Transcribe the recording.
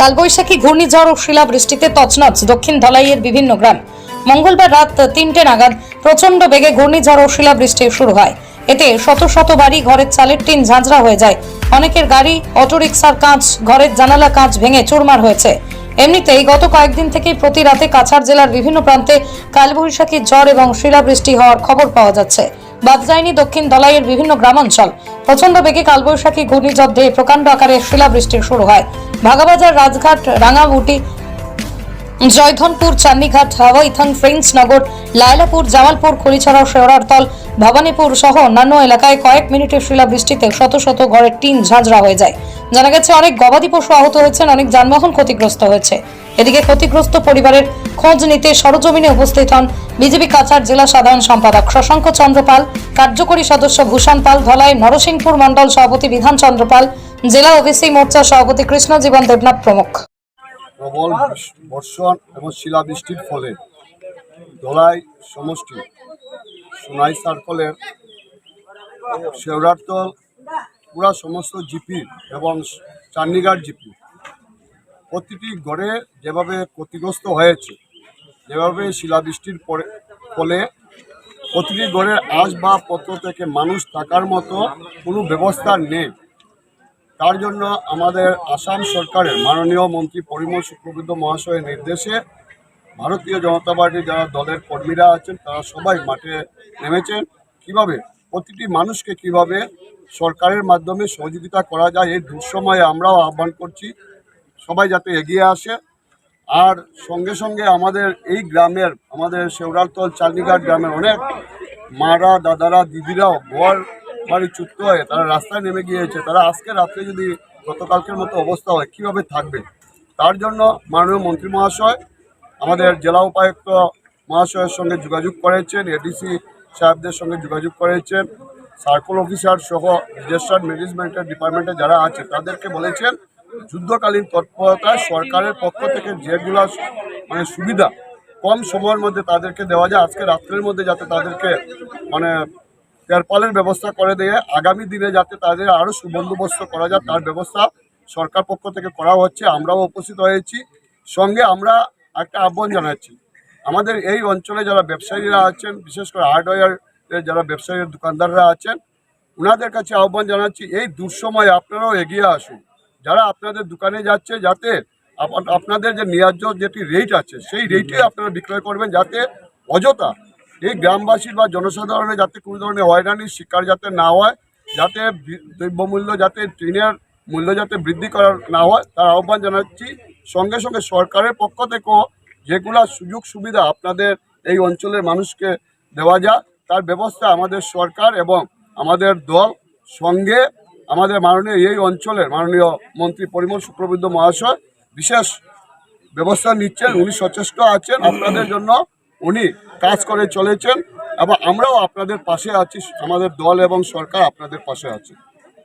কালবৈশাখী ঘূর্ণিঝড় ও শিলাবৃষ্টিতে তছনছ দক্ষিণ ধলাইয়ের বিভিন্ন গ্রাম। মঙ্গলবার রাত তিনটে নাগাদ প্রচণ্ড বেগে ঘূর্ণিঝড় ও শিলাবৃষ্টি শুরু হয়। এতে শত শত বাড়ি, ঘরের চালের টিন ঝাঁঝরা হয়ে যায়। অনেকের গাড়ি, অটোরিকশার কাঁচ, ঘরের জানালা কাঁচ ভেঙে চুরমার হয়েছে। এমনিতেই গত কয়েকদিন থেকেই প্রতি রাতে কাছাড় জেলার বিভিন্ন প্রান্তে কালবৈশাখী ঝড় এবং শিলাবৃষ্টি হওয়ার খবর পাওয়া যাচ্ছে। বাদ যায়নি দক্ষিণ দলাইয়ের বিভিন্ন গ্রামাঞ্চল। প্রচণ্ড বেগে কালবৈশাখী ঘূর্ণিঝড় দিয়ে প্রকাণ্ড আকারে শিলাবৃষ্টি শুরু হয়। ভাগাবাজার, রাজঘাট রাঙাউটি জয়ধনপুর, চান্দিঘাট, হাওয়াইথান ফ্রেন্সনগর লায়লাপুর, জামালপুর খড়িছড়া শেওড়ারতল ভবানীপুর সহ অন্যান্য এলাকায় কয়েক মিনিটের শিলাবৃষ্টিতে শত শত ঘরের টিন ঝাঁঝরা হয়ে যায়। জানা গেছে অনেক গবাদি পশু আহত হয়েছেন, অনেক যানবাহন ক্ষতিগ্রস্ত হয়েছে। এদিকে ক্ষতিগ্রস্ত পরিবারের খোঁজ নিতে সরজমিনে উপস্থিত হন বিজেপি কাছাড় জেলা সাধারণ সম্পাদক শশাঙ্ক চন্দ্র পাল কার্যকরী সদস্য ভূষণ পাল, ধলাই নরসিংপুর মণ্ডল সভাপতি বিধান চন্দ্র পাল জেলা ওবিসি মোর্চা সভাপতি কৃষ্ণজীবন দেবনাথ প্রমুখ। প্রবল বর্ষণ এবং শিলাবৃষ্টির ফলে ধলাই সমষ্টি সোনাই সার্কলের শেওড়ারতল পুরা সমস্ত জিপি এবং চান্ডিগার জিপি প্রতিটি ঘরে যেভাবে ক্ষতিগ্রস্ত হয়েছে যেভাবে শিলাবৃষ্টির পরে, ফলে প্রতিটি ঘরের আসবাবপত্র থেকে মানুষ থাকার মতো কোনো ব্যবস্থা নেই। তার জন্য আমাদের আসাম সরকারের মাননীয় মন্ত্রী পরিমল শুক্লবৈদ্য মহাশয়ের নির্দেশে ভারতীয় জনতা পার্টির যারা দলের কর্মীরা আছেন, তারা সবাই মাঠে নেমেছেন। কীভাবে? প্রতিটি মানুষকে কীভাবে সরকারের মাধ্যমে সহযোগিতা করা যায়, এই দুঃসময়ে আমরাও আহ্বান করছি। সবাই যাতে এগিয়ে আসে। আর সঙ্গে সঙ্গে আমাদের এই গ্রামের, আমাদের শেওড়ালতল চান্দিঘাট গ্রামের অনেক মারা, দাদারা, দিদিরাও ঘর বাড়ি চুক্ত হয়ে তারা রাস্তায় নেমে গিয়েছে। তারা আজকে রাত্রে যদি গতকালকের মতো অবস্থা হয়, কীভাবে থাকবে? তার জন্য মাননীয় মন্ত্রী মহাশয়, আমাদের জেলা উপায়ুক্ত মহাশয়ের সঙ্গে যোগাযোগ করেছেন এডিসি সাহেবদের সঙ্গে যোগাযোগ করেছেন, সার্কেল অফিসার সহ ডিজাস্টার ম্যানেজমেন্টের ডিপার্টমেন্টে যারা আছে তাদেরকে বলেছেন যুদ্ধকালীন তৎপরতায় সরকারের পক্ষ থেকে যেগুলো মানে সুবিধা কম সময়ের মধ্যে তাদেরকে দেওয়া যায়, আজকে রাত্রের মধ্যে যাতে তাদেরকে মানে তেরপালের ব্যবস্থা করে দিয়ে আগামী দিনে যাতে তাদের আরও সুবন্দোবস্ত করা যায়, তার ব্যবস্থা সরকার পক্ষ থেকে করা হচ্ছে। আমরাও উপস্থিত হয়েছি। সঙ্গে আমরা একটা আহ্বান জানাচ্ছি। আমাদের এই অঞ্চলে যারা ব্যবসায়ীরা আছেন, বিশেষ করে হার্ডওয়্যারের যারা ব্যবসায়ী দোকানদাররা আছেন ওনাদের কাছে আহ্বান জানাচ্ছি, এই দুঃসময়ে আপনারাও এগিয়ে আসুন। যারা আপনাদের দোকানে যাচ্ছে যাতে আপনাদের যে ন্যায্য যেটি রেট আছে, সেই রেটে আপনারা বিক্রয় করবেন যাতে অযথা এই গ্রামবাসীর বা জনসাধারণের যাতে কোনো ধরনের হয়রানির শিকার যাতে না হয়, যাতে দ্রব্যমূল্য যাতে ট্রেনের মূল্য যাতে বৃদ্ধি করার না হয়, তার আহ্বান জানাচ্ছি। সঙ্গে সঙ্গে সরকারের পক্ষ থেকেও যেগুলা সুযোগ সুবিধা আপনাদের এই অঞ্চলের মানুষকে দেওয়া যায় তার ব্যবস্থা আমাদের সরকার এবং আমাদের দল সঙ্গে আমাদের মাননীয় এই অঞ্চলের মাননীয় মন্ত্রী পরিমল শুক্রবৈদ্য মহাশয় বিশেষ ব্যবস্থা নিচ্ছেন, উনি সচেষ্ট আছেন, আপনাদের জন্য উনি কাজ করে চলেছেন এবং আমরাও আপনাদের পাশে আছি, আমাদের দল এবং সরকার আপনাদের পাশে আছে।